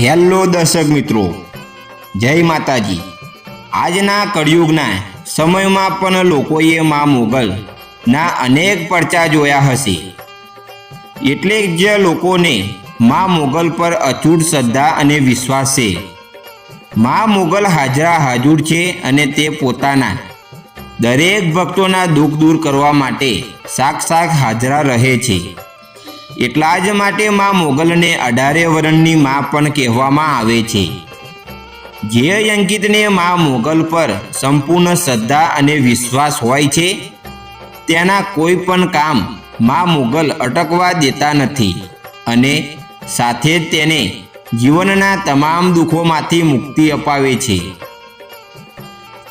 Hello દર્શક મિત્રો, જય માતાજી. આજના કળિયુગના સમયમાં પણ લોકોએ મા મોગલ ના અનેક પરચા જોયા હશે. એટલે જ લોકોને મા મોગલ પર અચૂટ શ્રદ્ધા અને વિશ્વાસ છે. મા મોગલ હાજરા હાજુર છે અને તે પોતાના દરેક ભક્તોના દુઃખ દૂર કરવા માટે સાક્ષાત હાજરા રહે છે. એટલા જ માટે મા મોગલને અઢારે વરણની મા પણ કહેવામાં આવે છે. જે અંકિતને મા મોગલ પર સંપૂર્ણ શ્રદ્ધા અને વિશ્વાસ હોય છે, તેના કોઈ પણ કામ મા મોગલ અટકવા દેતા નથી અને સાથે જ તેને જીવનના તમામ દુઃખોમાંથી મુક્તિ અપાવે છે.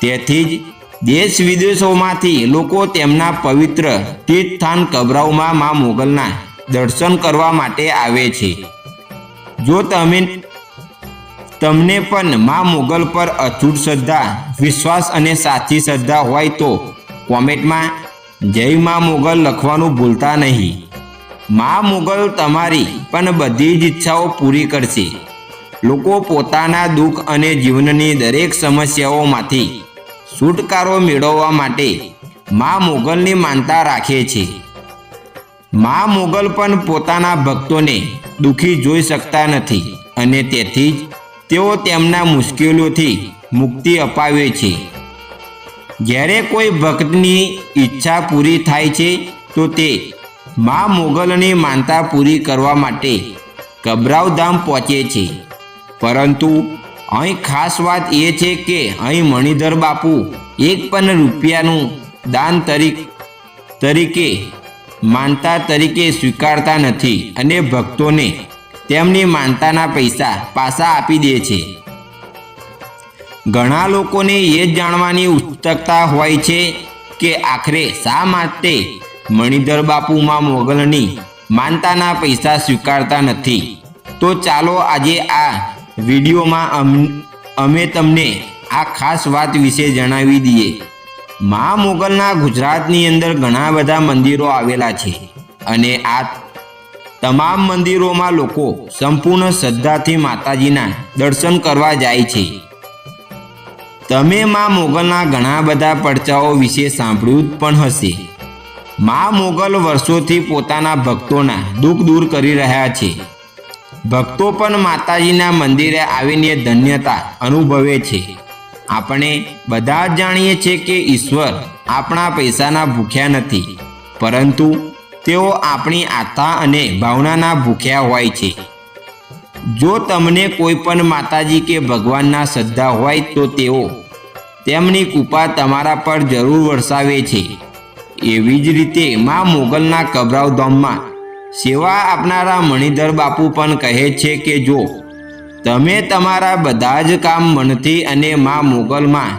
તેથી જ દેશ વિદેશોમાંથી લોકો તેમના પવિત્ર તીર્થસ્થાન કબરાઓમાં મા મોગલના દર્શન કરવા માટે આવે છે. જો તમે તમને પણ મા મોગલ પર અચૂટ શ્રદ્ધા, વિશ્વાસ અને સાચી શ્રદ્ધા હોય તો કોમેન્ટમાં જય મા મોગલ લખવાનું ભૂલતા નહીં. મા મોગલ તમારી પણ બધી જ ઈચ્છાઓ પૂરી કરશે. લોકો પોતાના દુઃખ અને જીવનની દરેક સમસ્યાઓમાંથી છુટકારો મેળવવા માટે મા મોગલની માનતા રાખે છે. મા મોગલ પણ પોતાના ભક્તોને દુઃખી જોઈ શકતા નથી અને તેથી જ તેઓ તેમના મુશ્કેલીઓથી મુક્તિ અપાવે છે. જ્યારે કોઈ ભક્તની ઈચ્છા પૂરી થાય છે, તો તે મા મોગલની માનતા પૂરી કરવા માટે કબરાવ ધામ પહોંચે છે. પરંતુ અહીં ખાસ વાત એ છે કે અહીં મણિધર બાપુ એક પણ રૂપિયાનું દાન તરીકે માનતા તરીકે સ્વીકારતા નથી અને ભક્તોને તેમની માનતાના પૈસા પાછા આપી દે છે. ઘણા લોકોને એ જાણવાની ઉત્સુકતા હોય છે કે આખરે શા માટે મણિધર બાપુમાં મોગલની માનતાના પૈસા સ્વીકારતા નથી. તો ચાલો આજે આ વિડીયોમાં અમે તમને આ ખાસ વાત વિશે જણાવી દઈએ. મા મોગલના ગુજરાતની અંદર ઘણા બધા મંદિરો આવેલા છે. અને આ તમામ મંદિરોમાં લોકો સંપૂર્ણ શ્રદ્ધાથી માતાજીના દર્શન કરવા જાય છે. તમે મા મોગલના ઘણા બધા પડચાઓ વિશે સાંભળ્યું પણ હશે. મા મોગલ વર્ષોથી પોતાના ભક્તોના દુઃખ દૂર કરી રહ્યા છે. ભક્તો પણ માતાજીના મંદિરે આવીને ધન્યતા અનુભવે છે. આપણે બધા જ જાણીએ છીએ કે ઈશ્વર આપણા પૈસાના ભૂખ્યા નથી. પરંતુ તેઓ આપણી આસ્થા અને ભાવનાના ભૂખ્યા હોય છે. જો તમને કોઈ પણ માતાજી કે ભગવાનના શ્રદ્ધા હોય તો તેઓ તેમની કૃપા તમારા પર જરૂર વરસાવે છે. એવી જ રીતે મા મોગલના કબરાવ ધામમાં સેવા આપનારા મણિધર બાપુ પણ કહે છે કે જો તમે તમારા બધા જ કામ મનથી અને મા મોગલમાં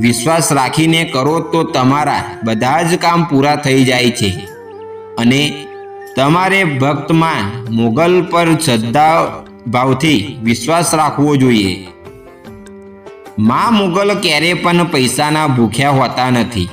વિશ્વાસ રાખીને કરો તો તમારા બધા જ કામ પૂરા થઈ જાય છે. અને તમારે ભક્તમાં મોગલ પર શ્રદ્ધા ભાવથી વિશ્વાસ રાખવો જોઈએ. મા મુગલ ક્યારે પણ પૈસાના ભૂખ્યા હોતા નથી.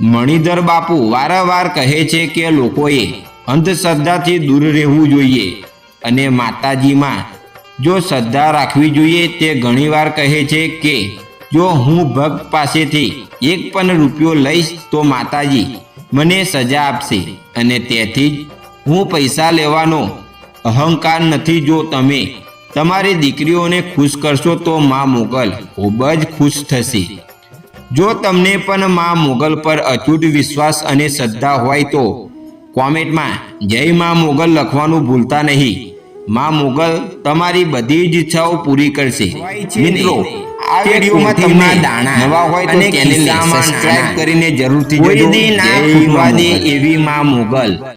મણિધર બાપુ વારંવાર કહે છે કે લોકોએ અંધશ્રદ્ધાથી દૂર રહેવું જોઈએ અને માતાજીમાં જો શ્રદ્ધા રાખવી જોઈએ, તે ઘણીવાર કહે છે કે, જો હું ભક્ત પાસેથી એક પણ રૂપિયો લઈશ, તો માતાજી મને સજા આપશે અને તેથી જ હું પૈસા લેવાનો અહંકાર નથી. જો તમે તમારી દીકરીઓને ખુશ કરશો, તો મા મોગલ ખૂબ જ ખુશ થશે. જો તમને પણ મા મોગલ પર અચૂટ વિશ્વાસ અને શ્રદ્ધા હોય, તો કોમેન્ટમાં જય મા મોગલ લખવાનું ભૂલતા નહીં. મા મોગલ તમારી બધી જ ઈચ્છાઓ પૂરી કરશે. મિત્રો આ વિડીયોમાં તમને દાણા નવા હોય તો ચેનલ સબસ્ક્રાઇબ કરીને જરૂરથી જોજો. જય એવી માં મોગલ.